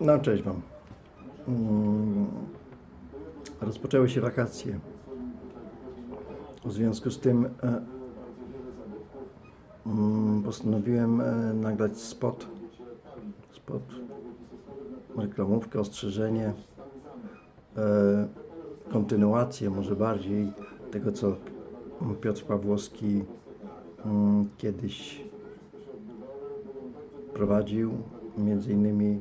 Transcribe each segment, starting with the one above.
No, cześć Wam. Mm, Rozpoczęły się wakacje. W związku z tym e, mm, postanowiłem e, nagrać spot. Spot, reklamówkę, ostrzeżenie, e, kontynuację może bardziej tego, co Piotr Pawłowski mm, kiedyś prowadził. Między innymi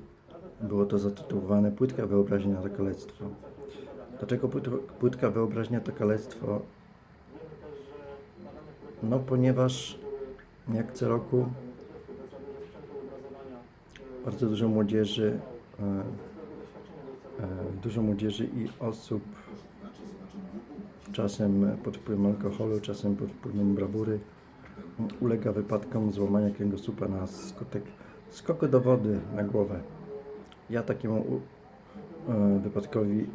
było to zatytułowane Płytka wyobraźnia to kalectwo. Dlaczego płyt- płytka wyobraźnia to kalectwo? No ponieważ jak co roku bardzo dużo młodzieży, e, e, dużo młodzieży i osób czasem pod wpływem alkoholu, czasem pod wpływem brawury ulega wypadkom złamania kręgosłupa na skutek skoku do wody na głowę. Ja takiemu e, wypadkowi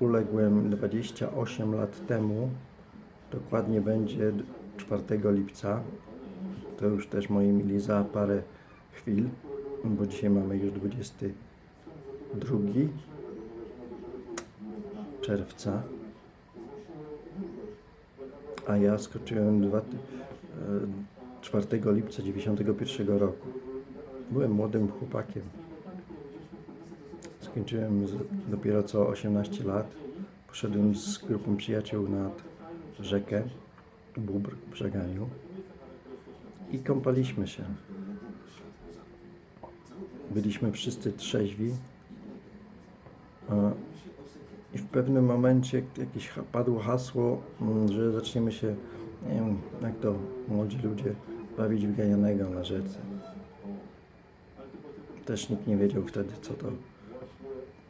uległem 28 lat temu. Dokładnie będzie 4 lipca. To już też moi mili za parę chwil, bo dzisiaj mamy już 22 czerwca. A ja skoczyłem dwa, ty- e, 4 lipca 91 roku. Byłem młodym chłopakiem. Skończyłem dopiero co 18 lat. Poszedłem z grupą przyjaciół nad rzekę Bóbr w Żeganiu i kąpaliśmy się. Byliśmy wszyscy trzeźwi. I w pewnym momencie jakieś padło hasło, mm, że zaczniemy się, nie wiem, jak to młodzi ludzie, bawić w na rzece. Też nikt nie wiedział wtedy, co to,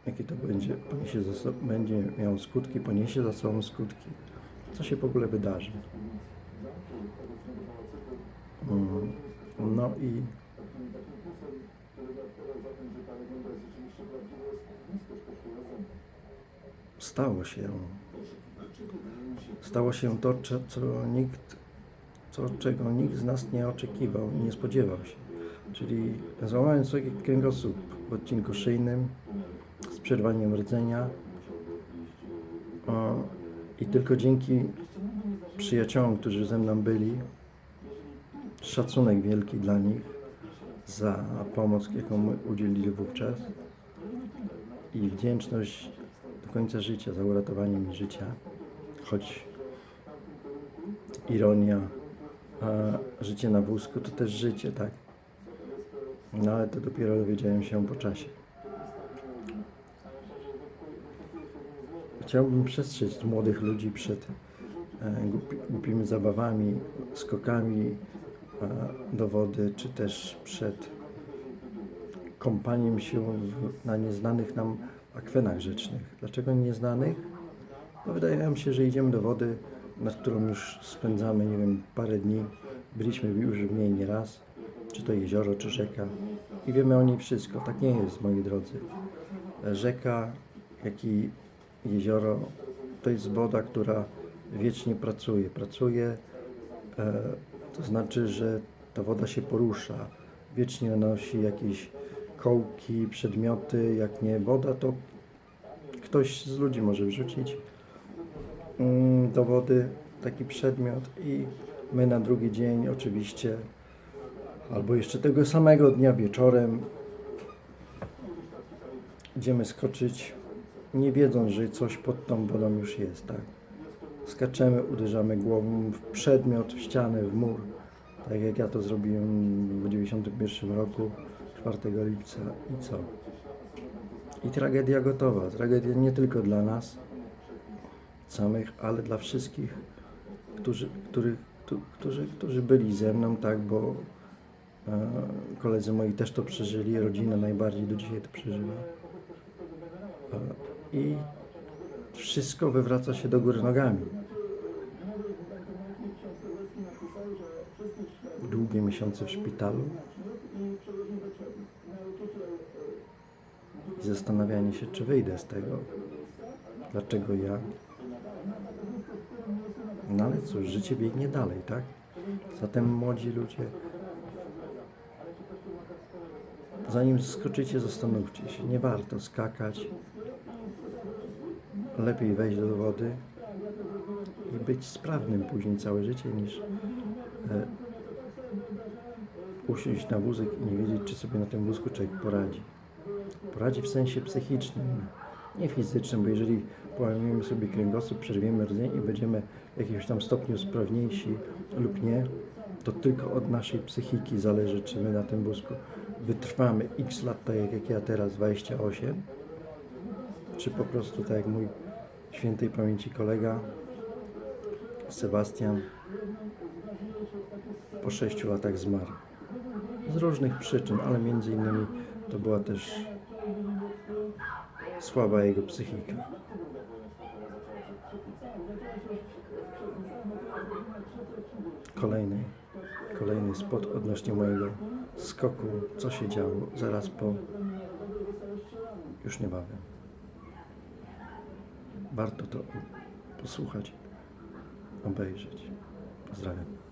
jakie to będzie, poniesie za so, będzie miało skutki, poniesie za sobą skutki. Co się w ogóle wydarzy. No i stało się. Stało się to, co nikt, co, czego nikt z nas nie oczekiwał, nie spodziewał się. Czyli złamałem sobie kręgosłup w odcinku szyjnym przerwaniem rdzenia. I tylko dzięki przyjaciołom, którzy ze mną byli, szacunek wielki dla nich za pomoc, jaką udzielili wówczas i wdzięczność do końca życia za uratowanie mi życia, choć ironia, życie na wózku to też życie, tak? No ale to dopiero dowiedziałem się po czasie. Chciałbym przestrzec młodych ludzi przed e, głupi, głupimi zabawami, skokami do wody, czy też przed kąpaniem się na nieznanych nam akwenach rzecznych. Dlaczego nieznanych? Bo wydaje nam się, że idziemy do wody, nad którą już spędzamy, nie wiem, parę dni. Byliśmy już w niej nieraz, czy to jezioro, czy rzeka. I wiemy o niej wszystko. Tak nie jest, moi drodzy. Rzeka, jak i jezioro, to jest woda, która wiecznie pracuje. Pracuje, e, to znaczy, że ta woda się porusza. Wiecznie nosi jakieś kołki, przedmioty. Jak nie woda, to ktoś z ludzi może wrzucić mm, do wody taki przedmiot i my na drugi dzień oczywiście albo jeszcze tego samego dnia wieczorem idziemy skoczyć nie wiedząc, że coś pod tą wodą już jest, tak? Skaczemy, uderzamy głową w przedmiot, w ścianę, w mur, tak jak ja to zrobiłem w 91 roku, 4 lipca i co? I tragedia gotowa. Tragedia nie tylko dla nas samych, ale dla wszystkich, którzy, których, którzy, którzy byli ze mną, tak, bo e, koledzy moi też to przeżyli, rodzina najbardziej do dzisiaj to przeżywa. E, I wszystko wywraca się do góry nogami. Długie miesiące w szpitalu i zastanawianie się, czy wyjdę z tego. Dlaczego ja? No ale cóż, życie biegnie dalej, tak? Zatem młodzi ludzie, zanim skoczycie, zastanówcie się. Nie warto skakać. Lepiej wejść do wody i być sprawnym później całe życie niż e, usiąść na wózek i nie wiedzieć, czy sobie na tym wózku człowiek poradzi. Poradzi w sensie psychicznym, nie fizycznym, bo jeżeli połamiemy sobie kręgosłup, przerwiemy rdzeń i będziemy w jakimś tam stopniu sprawniejsi lub nie, to tylko od naszej psychiki zależy, czy my na tym wózku wytrwamy x lat, tak jak- jak ja teraz, 28, czy po prostu tak jak mój świętej pamięci kolega Sebastian po 6 latach zmarł. Z różnych przyczyn, ale między innymi to była też słaba jego psychika. Kolejny, kolejny spot odnośnie mojego skoku, co się działo zaraz po, już niebawem. Warto to posłuchać, obejrzeć. Pozdrawiam.